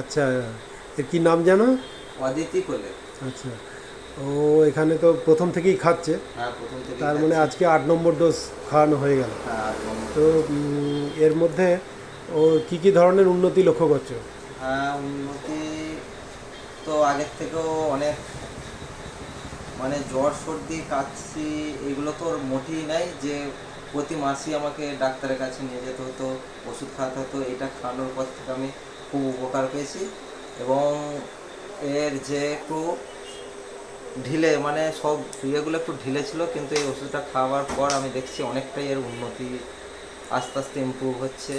আচ্ছা এর কি নাম জানো অদিতি কোলে। আচ্ছা ও এখানে তো প্রথম থেকেই খাচ্ছে। হ্যাঁ তার মানে আজকে আট নম্বর ডোজ খাওয়ানো হয়ে গেল। হ্যাঁ তো এর মধ্যে ও কি কি ধরনের উন্নতি লক্ষ্য করছ? হ্যাঁ উন্নতি তো আগের থেকেও অনেক মানে জ্বর সর্দি কাশি এগুলো তো ওর মোটেই নাই যে প্রতি মাসেই আমাকে ডাক্তারের কাছে নিয়ে যেতে হতো ওষুধ খাওয়াতে হতো এটা খাওয়ানোর পর থেকে আমি খুব উপকার পেয়েছি এবং এর যে একটু ঢিলে মানে সব ইয়েগুলো একটু ঢিলে ছিল কিন্তু এই ওষুধটা খাওয়ার পর আমি দেখছি অনেকটাই এর উন্নতি আস্তে আস্তে ইমপ্রুভ হচ্ছে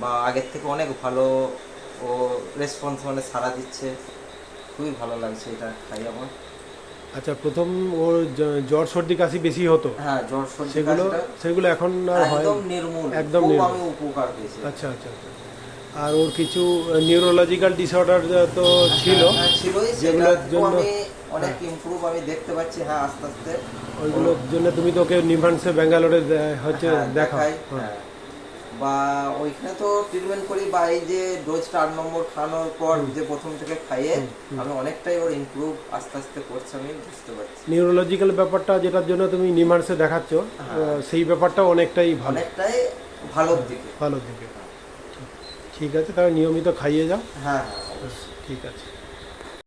বা আগের থেকে অনেক ভালো ও রেসপন্স মানে সাড়া দিচ্ছে। খুবই ভালো লাগছে এটা খাই আমার। আচ্ছা প্রথম ওর জ্বর সর্দি কাশি বেশি হতো? হ্যাঁ জ্বর সর্দি সেগুলো সেগুলো এখন আর হয় একদম নির্মূল একদম। আমি উপকার পেয়েছি। আচ্ছা আচ্ছা আচ্ছা। আর ওর কিছু নিউরোলজিক্যাল ডিসঅর্ডার তো ছিল হ্যাঁ, যেগুলোর জন্য- অনেক ইমপ্রুভ আমি দেখতে পাচ্ছি হ্যাঁ আস্তে আস্তে। ওইগুলোর জন্য তুমি তোকে নিভান্সে ব্যাঙ্গালোরে হচ্ছে হ্যাঁ, হ্যাঁ। হ্যাঁ। বা ওইখানে তো ট্রিটমেন্ট করি বা এই যে ডোজটা আট নম্বর খাওয়ানোর পর যে প্রথম থেকে খাইয়ে আমি অনেকটাই ওর ইমপ্রুভ আস্তে আস্তে করছে আমি বুঝতে পারছি। নিউরোলজিক্যাল ব্যাপারটা যেটার জন্য তুমি নিমান্সে দেখাচ্ছ হ্যাঁ। সেই ব্যাপারটা অনেকটাই ভালো। অনেকটাই ভালোর দিকে। ভালো দিকে। ঠিক আছে তাহলে নিয়মিত খাইয়ে যাও। হ্যাঁ। ঠিক আছে।